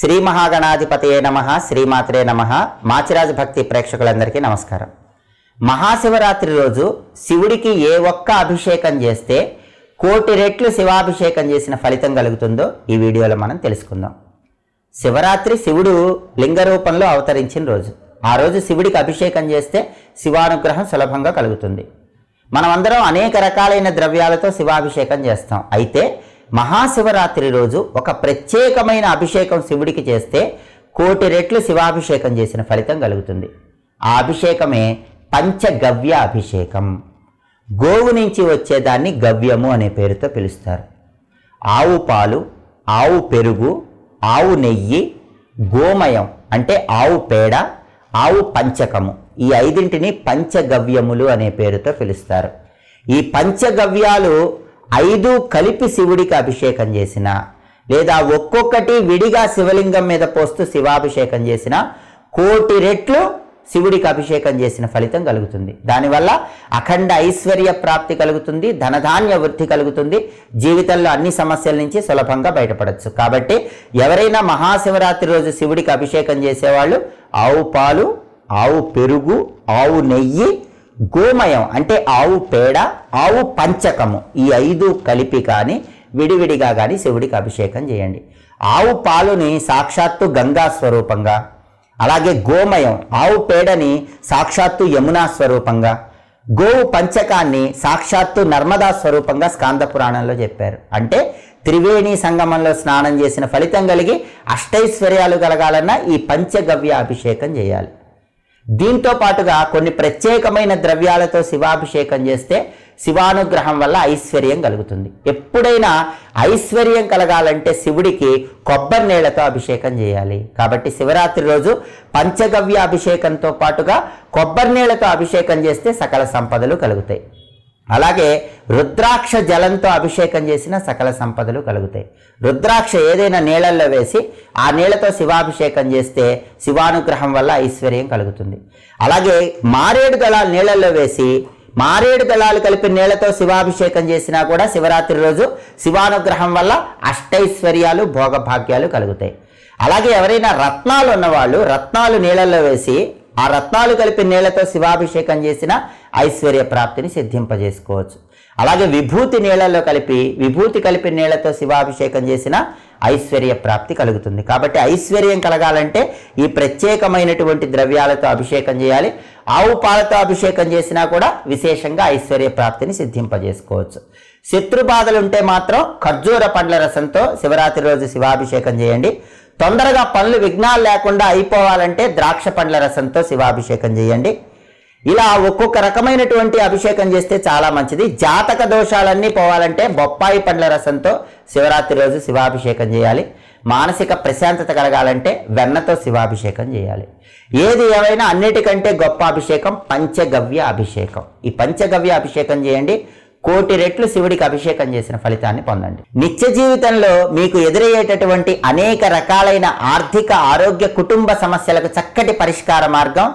శ్రీ మహాగణాధిపతియే నమ శ్రీమాత్రే నమ. మాచిరాజు భక్తి ప్రేక్షకులందరికీ నమస్కారం. మహాశివరాత్రి రోజు శివుడికి ఏ ఒక్క అభిషేకం చేస్తే కోటి రెట్లు శివాభిషేకం చేసిన ఫలితం కలుగుతుందో ఈ వీడియోలో మనం తెలుసుకుందాం. శివరాత్రి శివుడు లింగ రూపంలో అవతరించిన రోజు. ఆ రోజు శివుడికి అభిషేకం చేస్తే శివానుగ్రహం సులభంగా కలుగుతుంది. మనమందరం అనేక రకాలైన ద్రవ్యాలతో శివాభిషేకం చేస్తాం. అయితే మహాశివరాత్రి రోజు ఒక ప్రత్యేకమైన అభిషేకం శివుడికి చేస్తే కోటి రెట్లు శివాభిషేకం చేసిన ఫలితం కలుగుతుంది. ఆ అభిషేకమే పంచగవ్య అభిషేకం. గోవు నుంచి వచ్చేదాన్ని గవ్యము అనే పేరుతో పిలుస్తారు. ఆవు పాలు ఆవు పెరుగు ఆవు నెయ్యి గోమయం అంటే ఆవు పేడ ఆవు పంచకము ఈ ఐదింటిని పంచగవ్యములు అనే పేరుతో పిలుస్తారు. ఈ పంచగవ్యాలు ఐదు కలిపి శివుడికి అభిషేకం చేసిన లేదా ఒక్కొక్కటి విడిగా శివలింగం మీద పోస్తూ శివాభిషేకం చేసిన కోటి రెట్లు శివుడికి అభిషేకం చేసిన ఫలితం కలుగుతుంది. దానివల్ల అఖండ ఐశ్వర్య ప్రాప్తి కలుగుతుంది ధనధాన్య వృద్ధి కలుగుతుంది జీవితంలో అన్ని సమస్యల నుంచి సులభంగా బయటపడచ్చు. కాబట్టి ఎవరైనా మహాశివరాత్రి రోజు శివుడికి అభిషేకం చేసేవాళ్ళు ఆవు పాలు ఆవు పెరుగు ఆవు నెయ్యి గోమయం అంటే ఆవు పేడ ఆవు పంచకము. ఈ ఐదు కలిపి కానీ విడివిడిగా కానీ శివుడికి అభిషేకం చేయండి. ఆవు పాలుని సాక్షాత్తు గంగా స్వరూపంగా అలాగే గోమయం ఆవు పేడని సాక్షాత్తు యమునా స్వరూపంగా గోవు పంచకాన్ని సాక్షాత్తు నర్మదా స్వరూపంగా స్కాంద పురాణంలో చెప్పారు. అంటే త్రివేణి సంగమంలో స్నానం చేసిన ఫలితం కలిగి అష్టైశ్వర్యాలు కలగాలన్నా ఈ పంచగవ్య అభిషేకం చేయాలి. దీంతో పాటుగా కొన్ని ప్రత్యేకమైన ద్రవ్యాలతో శివాభిషేకం చేస్తే శివానుగ్రహం వల్ల ఐశ్వర్యం కలుగుతుంది. ఎప్పుడైనా ఐశ్వర్యం కలగాలంటే శివుడికి కొబ్బరి నీళ్ళతో అభిషేకం చేయాలి. కాబట్టి శివరాత్రి రోజు పంచగవ్య అభిషేకంతో పాటుగా కొబ్బరి నీళ్ళతో అభిషేకం చేస్తే సకల సంపదలు కలుగుతాయి. అలాగే రుద్రాక్ష జలంతో అభిషేకం చేసిన సకల సంపదలు కలుగుతాయి. రుద్రాక్ష ఏదైనా నీళ్ళల్లో వేసి ఆ నీళ్ళతో శివాభిషేకం చేస్తే శివానుగ్రహం వల్ల ఐశ్వర్యం కలుగుతుంది. అలాగే మారేడు దళాలు నీళ్ళల్లో వేసి మారేడు దళాలు కలిపి నీళ్ళతో శివాభిషేకం చేసినా కూడా శివరాత్రి రోజు శివానుగ్రహం వల్ల అష్టైశ్వర్యాలు భోగభాగ్యాలు కలుగుతాయి. అలాగే ఎవరైనా రత్నాలు ఉన్నవాళ్ళు రత్నాలు నీళ్ళల్లో వేసి ఆ రత్నాలు కలిపి నీళ్ళతో శివాభిషేకం చేసిన ఐశ్వర్య ప్రాప్తిని సిద్ధింపజేసుకోవచ్చు. అలాగే విభూతి నీళ్ళలో కలిపి విభూతి కలిపి నీళ్ళతో శివాభిషేకం చేసిన ఐశ్వర్య ప్రాప్తి కలుగుతుంది. కాబట్టి ఐశ్వర్యం కలగాలంటే ఈ ప్రత్యేకమైనటువంటి ద్రవ్యాలతో అభిషేకం చేయాలి. ఆవు పాలతో అభిషేకం చేసినా కూడా విశేషంగా ఐశ్వర్య ప్రాప్తిని సిద్ధింపజేసుకోవచ్చు. శత్రు బాధలు ఉంటే మాత్రం ఖర్జూర పండ్ల రసంతో శివరాత్రి రోజు శివాభిషేకం చేయండి. తొందరగా పనులు విఘ్నాలు లేకుండా అయిపోవాలంటే ద్రాక్ష పండ్ల రసంతో శివాభిషేకం చేయండి. ఇలా ఒక్కొక్క రకమైనటువంటి అభిషేకం చేస్తే చాలా మంచిది. జాతక దోషాలన్నీ పోవాలంటే బొప్పాయి పండ్ల రసంతో శివరాత్రి రోజు శివాభిషేకం చేయాలి. మానసిక ప్రశాంతత కలగాలంటే వెన్నతో శివాభిషేకం చేయాలి. ఏది ఏమైనా అన్నిటికంటే గొప్ప అభిషేకం పంచగవ్య అభిషేకం. ఈ పంచగవ్య అభిషేకం చేయండి. కోటి రెట్లు శివుడికి అభిషేకం చేసిన ఫలితాన్ని పొందండి. నిత్య జీవితంలో మీకు ఎదురయ్యేటటువంటి అనేక రకాలైన ఆర్థిక ఆరోగ్య కుటుంబ సమస్యలకు చక్కటి పరిష్కార మార్గం